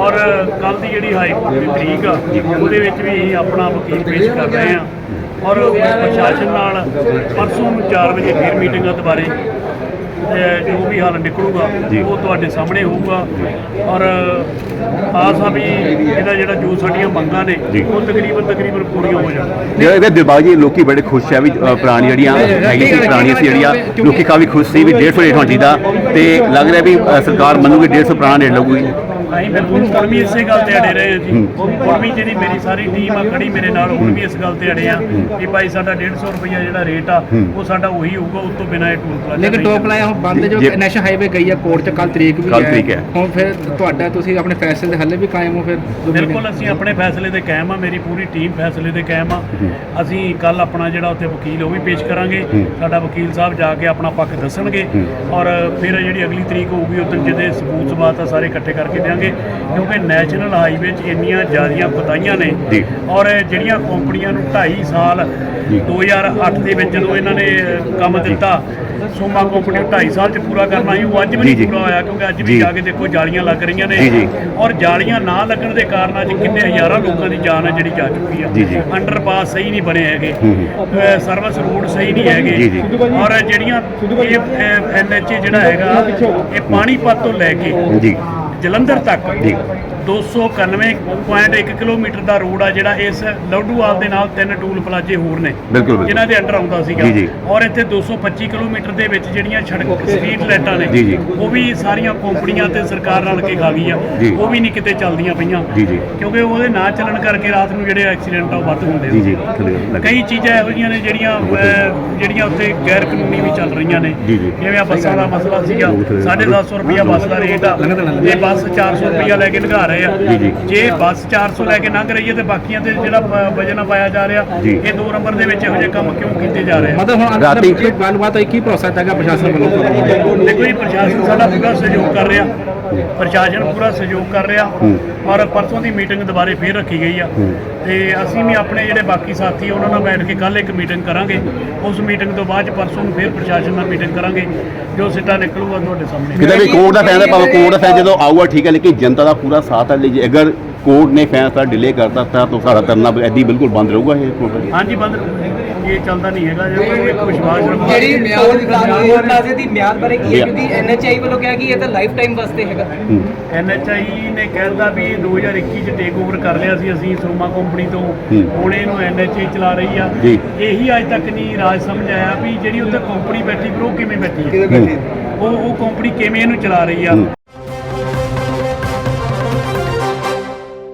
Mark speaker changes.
Speaker 1: ਔਰ ਕੱਲ ਦੀ ਜਿਹੜੀ ਹਾਈ ਕੋਰਟ ਦੀ ਤਰੀਕ ਆ ਉਹਦੇ ਵਿੱਚ ਵੀ ਅਸੀਂ ਆਪਣਾ ਵਕੀਲ ਪੇਸ਼ ਕਰ ਰਹੇ ਹਾਂ। ਔਰ ਪ੍ਰਸ਼ਾਸਨ ਨਾਲ ਪਰਸੋਂ ਨੂੰ 4 ਵਜੇ ਫਿਰ ਮੀਟਿੰਗ ਆ ਦੁਬਾਰੇ ਜੋ ਵੀ ਹੱਲ ਨਿਕਲੂਗਾ ਉਹ ਤੁਹਾਡੇ ਸਾਹਮਣੇ ਹੋਊਗਾ। ਔਰ ਆਸ ਆ ਵੀ ਇਹਦਾ ਜਿਹੜਾ ਜੋ ਸਾਡੀਆਂ ਮੰਗਾਂ ਨੇ ਉਹ ਤਕਰੀਬਨ ਤਕਰੀਬਨ ਪੂਰੀਆਂ ਹੋ ਜਾਣਗੀਆਂ
Speaker 2: ਜਿਹੜਾ ਇਹਦੇ ਦਿਲਬਾਗ ਜੀ ਲੋਕੀ ਬੜੇ ਖੁਸ਼ ਆ ਵੀ ਪੁਰਾਣੀ ਜਿਹੜੀਆਂ ਹੈਗੀ ਸੀ ਪੁਰਾਣੀਆਂ ਸੀ ਜਿਹੜੀਆਂ ਲੋਕੀ ਕਾਫੀ ਖੁਸ਼ ਸੀ ਵੀ 150 ਰੇਟ ਹੋਣਾ ਚਾਹੀਦਾ ਤੇ ਲੱਗ ਰਿਹਾ ਵੀ ਸਰਕਾਰ ਮੰਨੂਗੀ 150 ਪੁਰਾਣਾ ਰੇਟ ਲੱਗੂਗੀ
Speaker 1: ਅਸੀਂ ਬਿਲਕੁਲ ਹੁਣ ਵੀ ਇਸੇ ਗੱਲ ਤੇ ਅੜੇ ਰਹੇ ਹਾਂ ਜੀ। ਹੁਣ ਵੀ ਜਿਹੜੀ ਮੇਰੀ ਸਾਰੀ ਟੀਮ ਆ ਖੜੀ ਮੇਰੇ ਨਾਲ ਹੁਣ ਵੀ ਇਸ ਗੱਲ ਤੇ ਅੜੇ ਆ ਕਿ ਭਾਈ ਸਾਡਾ 150 ਰੁਪਈਆ ਜਿਹੜਾ ਰੇਟ ਆ ਉਹ ਸਾਡਾ ਉਹੀ ਹੋਊਗਾ ਉਸ ਤੋਂ ਬਿਨਾਂ ਇਹ ਟੂਲ ਪਲਾਜ਼ਾ
Speaker 3: ਲੇਕਿਨ
Speaker 1: ਨਹੀਂ
Speaker 3: ਟੋਪ ਲਾਇਆ ਹੁਣ ਬੰਦ ਜੋ ਨੈਸ਼ਨਲ ਹਾਈਵੇ ਗਈ ਹੈ ਕੋਰਟ ਚ ਕੱਲ ਤਰੀਕ ਵੀ
Speaker 2: ਹੈ।
Speaker 3: ਹੁਣ ਫਿਰ ਤੁਹਾਡਾ ਤੁਸੀਂ ਆਪਣੇ ਫੈਸਲੇ ਦੇ ਹੱਲੇ ਵੀ ਕਾਇਮ ਹੋ ਫਿਰ।
Speaker 1: ਬਿਲਕੁਲ ਅਸੀਂ ਆਪਣੇ ਫੈਸਲੇ ਤੇ ਕਾਇਮ ਆ ਮੇਰੀ ਪੂਰੀ ਟੀਮ ਫੈਸਲੇ ਤੇ ਕਾਇਮ ਆ। ਅਸੀਂ ਕੱਲ ਆਪਣਾ ਜਿਹੜਾ ਉੱਥੇ ਵਕੀਲ ਉਹ ਵੀ ਪੇਸ਼ ਕਰਾਂਗੇ। ਸਾਡਾ ਵਕੀਲ ਸਾਹਿਬ ਜਾ ਕੇ ਆਪਣਾ ਪੱਖ ਦੱਸਣਗੇ। ਔਰ ਫਿਰ ਜਿਹੜੀ ਅਗਲੀ ਤਰੀਕ ਹੋਊਗੀ ਉਦੋਂ ਜਿਹਦੇ ਸਬੂਤ ਸਬਾਤ ਆ ਸਾਰੇ ਇਕੱਠੇ ਕਰਕੇ ਦੇਵਾਂਗੇ ਕਿਉਂਕਿ ਨੈਸ਼ਨਲ ਹਾਈਵੇ 'ਚ ਇੰਨੀਆਂ ਜ਼ਿਆਦੀਆਂ ਖੁਦਾਈਆਂ ਨੇ। ਔਰ ਜਿਹੜੀਆਂ ਕੰਪਨੀਆਂ ਨੂੰ 2.5 ਸਾਲ 2008 ਦੇ ਵਿੱਚ ਜਦੋਂ ਇਹਨਾਂ ਨੇ ਕੰਮ ਦਿੱਤਾ ਸੋਮਾ ਕੰਪਨੀ ਨੂੰ 2.5 ਸਾਲ 'ਚ ਪੂਰਾ ਕਰਨਾ ਸੀ ਉਹ ਅੱਜ ਵੀ ਨਹੀਂ। ਪੂਰਾ ਹੋਇਆ ਕਿਉਂਕਿ ਅੱਜ ਵੀ
Speaker 2: ਜੀ।
Speaker 1: ਕੇ ਦੇਖੋ ਜਾਲੀਆਂ ਲੱਗ ਰਹੀਆਂ ਨੇ। ਔਰ ਜਾਲੀਆਂ ਨਾ ਲੱਗਣ ਦੇ ਕਾਰਨ ਅੱਜ ਕਿੰਨੇ ਹਜ਼ਾਰਾਂ ਲੋਕਾਂ ਦੀ ਜਾਨ ਹੈ ਜਿਹੜੀ ਜਾ ਚੁੱਕੀ ਆ। ਅੰਡਰਪਾਸ ਸਹੀ ਨਹੀਂ ਬਣੇ ਹੈਗੇ ਸਰਵਿਸ ਰੋਡ ਸਹੀ ਨਹੀਂ ਹੈਗੇ। ਔਰ ਜਿਹੜੀਆਂ ਇਹ ਐਨਐਚਏ ਜਿਹੜਾ ਹੈਗਾ ਇਹ ਪਾਣੀਪਤ ਤੋਂ ਲੈ ਕੇ ਜਲੰਧਰ ਤੱਕ
Speaker 2: ਜੀ।
Speaker 1: 291.1 ਕਿਲੋਮੀਟਰ ਦਾ ਰੋਡ ਆ ਜਿਹੜਾ ਇਸ ਲੌਡੂਵਾਲ ਦੇ ਨਾਲ ਤਿੰਨ ਟੂਲ ਪਲਾਜੇ ਹੋਰ ਨੇ
Speaker 2: ਬਿਲਕੁਲ,
Speaker 1: ਜਿਨ੍ਹਾਂ ਦੇ ਅੰਡਰ ਆਉਂਦਾ ਸੀਗਾ।
Speaker 2: ਜੀ।
Speaker 1: ਔਰ ਇੱਥੇ 225 ਕਿਲੋਮੀਟਰ ਦੇ ਵਿੱਚ ਜਿਹੜੀਆਂ ਸੜਕ ਸਟਰੀਟ ਲਾਈਟਾਂ ਨੇ
Speaker 2: ਜੀ, ਜੀ।
Speaker 1: ਉਹ ਵੀ ਸਾਰੀਆਂ ਕੰਪਨੀਆਂ ਤੇ ਸਰਕਾਰ ਰਲ ਕੇ ਖਾ ਗਈ ਆ
Speaker 2: ਜੀ।
Speaker 1: ਉਹ ਵੀ ਨਹੀਂ ਕਿਤੇ ਚੱਲਦੀਆਂ ਪਈਆਂ।
Speaker 2: ਜੀ, ਜੀ।
Speaker 1: ਕਿਉਂਕਿ ਉਹਦੇ ਨਾ ਚੱਲਣ ਕਰਕੇ ਰਾਤ ਨੂੰ ਜਿਹੜੇ ਐਕਸੀਡੈਂਟ ਆ ਉਹ ਵੱਧ ਹੁੰਦੇ
Speaker 2: ਜੀ
Speaker 1: ਕਈ ਚੀਜ਼ਾਂ ਇਹੋ ਜਿਹੀਆਂ ਨੇ ਜਿਹੜੀਆਂ ਅਹ, ਜਿਹੜੀਆਂ ਉੱਥੇ ਗੈਰ ਕਾਨੂੰਨੀ ਵੀ ਚੱਲ ਰਹੀਆਂ ਨੇ।
Speaker 2: ਜੀ, ਜੀ।
Speaker 1: ਜਿਵੇਂ ਆ ਬੱਸਾਂ ਦਾ ਮਸਲਾ ਸੀਗਾ। 750 ਰੁਪਿਆ ਬੱਸ ਦਾ ਰੇਟ ਆ। ਤੇ ਬੱਸ 400 ਰੁਪਿਆ ਲੈ ਕੇ ਲੰਘਾ ਰਹੇ ਆ।
Speaker 2: ਜੀ,
Speaker 1: ਬੱਸ 400 ਲੈ ਕੇ ਲੰਘ ਰਹੀ ਹੈ ਤੇ ਬਾਕੀਆਂ ਤੇ ਜਿਹੜਾ ਵਜਨ ਪਾਇਆ ਜਾ ਰਿਹਾ। ਇਹ ਦੋ ਨੰਬਰ ਦੇ ਵਿੱਚ ਇਹੋ ਜਿਹੇ ਕੰਮ ਕਿਉਂ ਕੀਤੇ ਜਾ ਰਹੇ ਆ?
Speaker 3: ਮਤਲਬ ਹੁਣ
Speaker 2: ਰਾਤੀ-
Speaker 3: ਗੱਲਬਾਤ ਹੋਈ ਕੀ ਭਰੋਸਾ ਹੈਗਾ ਪ੍ਰਸ਼ਾਸਨ ਵੱਲੋਂ?
Speaker 1: ਦੇਖੋ ਜੀ ਪ੍ਰਸ਼ਾਸਨ ਸਾਡਾ ਪੂਰਾ ਸਹਿਯੋਗ ਕਰ ਰਿਹਾ। ਪ੍ਰਸ਼ਾਸਨ ਪੂਰਾ ਸਹਿਯੋਗ ਕਰ ਰਿਹਾ। ਔਰ ਪਰਸੋਂ ਦੀ ਮੀਟਿੰਗ ਦੁਬਾਰੇ ਫੇਰ ਰੱਖੀ ਗਈ ਆ। ਤੇ ਅਸੀਂ ਵੀ ਆਪਣੇ ਜਿਹੜੇ ਬਾਕੀ ਸਾਥੀ ਉਹਨਾਂ ਨਾਲ ਬੈਠ ਕੇ ਕੱਲ ਇੱਕ ਮੀਟਿੰਗ ਕਰਾਂਗੇ। ਉਸ ਮੀਟਿੰਗ ਤੋਂ ਬਾਅਦ ਪਰਸੋਂ ਨੂੰ ਫੇਰ ਪ੍ਰਸ਼ਾਸਨ ਨਾਲ ਮੀਟਿੰਗ ਕਰਾਂਗੇ। ਜੋ ਸਿੱਟਾ ਨਿਕਲੂਗਾ ਤੁਹਾਡੇ ਸਾਹਮਣੇ।
Speaker 2: ਕਿਤੇ ਵੀ ਕੋਰਟ ਦਾ ਫੈਸਲਾ ਭਾਵੇਂ ਕੋਰਟ ਦਾ ਫੈਸਲਾ ਜਦੋਂ ਆਊਗਾ ਠੀਕ ਹੈ ਲੇਕਿਨ ਜਨਤਾ ਦਾ ਪੂਰਾ ਸਾਥ ਹੈ ਲਈ ਅਗਰ ਕੋਰਟ ਨੇ ਫੈਸਲਾ ਡਿਲੇ ਕਰਤਾ ਤਾਂ ਤਾਂ ਸਾਡਾ ਧਰਨਾ ਐਦੀ ਬਿਲਕੁਲ ਬੰਦ ਰਹੂਗਾ ਇਹ ਕੋਰਟ
Speaker 1: ਹਾਂਜੀ ਬੰਦ ਇਹ ਚੱਲਦਾ ਨਹੀਂ ਹੈਗਾ ਜੇ ਕੋਈ ਇੱਕ ਵਿਸ਼ਵਾਸ ਰੱਖੋ
Speaker 4: ਜਿਹੜੀ ਮਿਆਦ ਟੂਲ ਪਲਾਜ਼ੇ ਦੀ ਮਿਆਦ ਬਾਰੇ ਕੀ ਹੈ? ਕਿਉਂਕਿ ਐਨਐਚਆਈ ਵੱਲੋਂ ਕਿਹਾ ਕਿ ਇਹ ਤਾਂ ਲਾਈਫ ਟਾਈਮ ਵਾਸਤੇ ਹੈਗਾ।
Speaker 1: ਐਨਐਚਆਈ ਨੇ ਕਹਿਤਾ ਵੀ 2021 ਚ ਟੇਕ ਓਵਰ ਕਰ ਲਿਆ ਸੀ ਅਸੀਂ ਸੋਮਾ ਕੰਪਨੀ ਤੋਂ।
Speaker 2: ਹੂੰ।
Speaker 1: ਹੁਣ ਇਹਨੂੰ ਐਨਐਚਆਈ ਚਲਾ ਰਹੀ ਆ।
Speaker 2: ਜੀ।
Speaker 1: ਇਹੀ ਅੱਜ ਤੱਕ ਨਹੀਂ ਰਾਜ ਸਮਝ ਆਇਆ ਵੀ ਜਿਹੜੀ ਉੱਥੇ ਕੰਪਨੀ ਬੈਠੀ ਉਹ ਕਿਵੇਂ ਬੈਠੀ ਹੈ?
Speaker 2: ਹੂੰ।
Speaker 1: ਉਹ ਉਹ ਕੰਪਨੀ ਕਿਵੇਂ ਇਹਨੂੰ ਚਲਾ ਰਹੀ ਆ?
Speaker 2: ਹੂੰ।